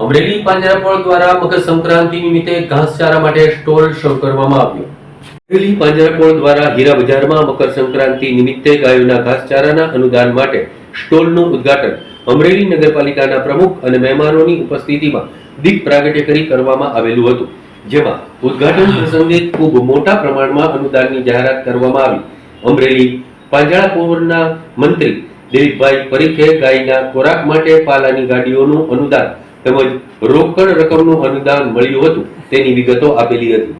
અમરેલી પાંજરાપોળ દ્વારા મકર સંક્રાંતિ નિમિત્તે ઘાસચારા માટે સ્ટોલ શરૂ કરવામાં આવ્યો. અમરેલી પાંજરાપોળ દ્વારા હીરા બજારમાં મકર સંક્રાંતિ નિમિત્તે ગાયોના ઘાસચારાના અનુદાન માટે સ્ટોલનું ઉદ્ઘાટન અમરેલી નગરપાલિકાના પ્રમુખ અને મહેમાનોની ઉપસ્થિતિમાં દીપ પ્રાગટ્ય કરી કરવામાં આવેલું હતું, જેમાં ઉદ્ઘાટન પ્રસંગે ખૂબ મોટા પ્રમાણમાં અનુદાનની જાહેરાત કરવામાં આવી. અમરેલી પાંજરાપોળના મંત્રી દિલીપભાઈ પરીખે ગાયના ખોરાક માટે પાલાની ગાડીઓનું અનુદાન તેમજ રોકડ રકમનું અનુદાન મળ્યું હતું તેની વિગતો આપેલી હતી.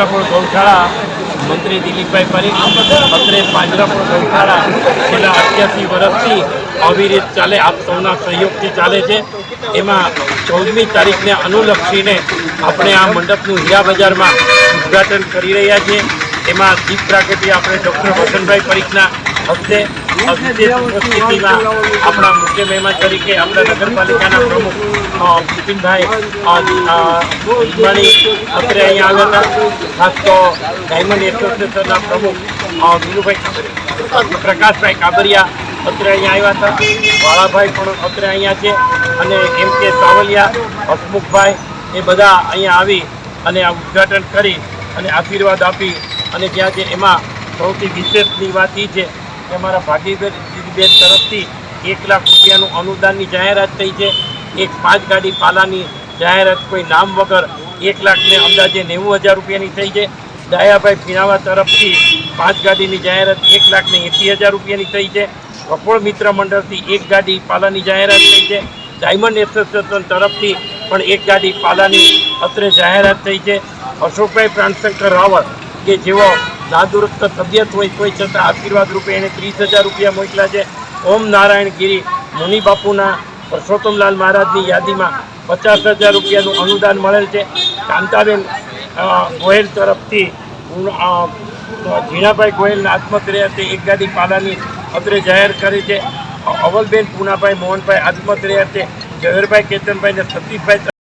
પાંજરાપોળ ગૌશાળા મંત્રી દિલીપભાઈ પરીખ અત્રે પાંજરાપોળ ગૌશાળા છેલ્લા અઠ્યાસી વર્ષથી આવી રીત ચાલે, આપ સૌના સહયોગથી ચાલે છે. એમાં ચૌદમી તારીખને અનુલક્ષીને આપણે આ મંડપનું હીરા બજારમાં ઉદ્ઘાટન કરી રહ્યા છીએ. એમાં દીપ પ્રાગટ્ય આપણે ડૉક્ટર વસંતભાઈ પરીખના હસ્તે આપણા મુખ્ય મહેમાન તરીકે આપણા નગરપાલિકાના પ્રમુખ બિપિનભાઈ અ, અ, અત્રે અહીંયા આવ્યા હતા. ખાસ તો ડાયમંડ એસોસિએશનના પ્રમુખ વિનુભાઈ પ્રકાશભાઈ કાબરિયા અત્રે અહીંયા આવ્યા હતા. વાળાભાઈ પણ અત્રે અહીંયા છે. અને એમ કે સાવલિયા હસમુખભાઈ એ બધા અહીંયા આવી અને આ ઉદ્ઘાટન કરી અને આશીર્વાદ આપી. અને જ્યાં જે એમાં સૌથી વિશેષની વાત એ છે કે અમારા ભાગીદારીબેન તરફથી એક લાખ રૂપિયાનું અનુદાનની જાહેરાત થઈ છે. એક પાંચ ગાડી પાલાની જાહેરાત કોઈ નામ વગર એક લાખને અંદાજે નેવું હજાર રૂપિયાની થઈ છે. ડાયાભાઈ પીણાવા તરફથી પાંચ ગાડીની જાહેરાત એક લાખને એંસી હજાર રૂપિયાની થઈ છે. કપોળ મિત્ર મંડળથી એક ગાડી પાલાની જાહેરાત થઈ છે. ડાયમંડ એસોસિએશન તરફથી પણ એક ગાડી પાલાની અત્રે જાહેરાત થઈ છે. અશોકભાઈ પ્રાણશંકર રાવળ કે જેઓ નાદુરસ્ત તબિયત હોય કોઈ છતાં આશીર્વાદ રૂપે એને ત્રીસ હજાર રૂપિયા મોકલ્યા છે. ઓમ નારાયણ ગીરી મુનિ બાપુના પરસોત્તમલાલ મહારાજની યાદીમાં પચાસ હજાર રૂપિયાનું અનુદાન મળેલ છે. કાંતાબેન ગોહેલ તરફથી ઝીણાભાઈ ગોયલના આત્મહત્યા તે એક ગાડી પાલાની અત્રે જાહેર કરી છે. અવલબેન પૂનાભાઈ મોહનભાઈ આત્મહત્યા છે ઝવેરભાઈ કેતનભાઈ ને સતીશભાઈ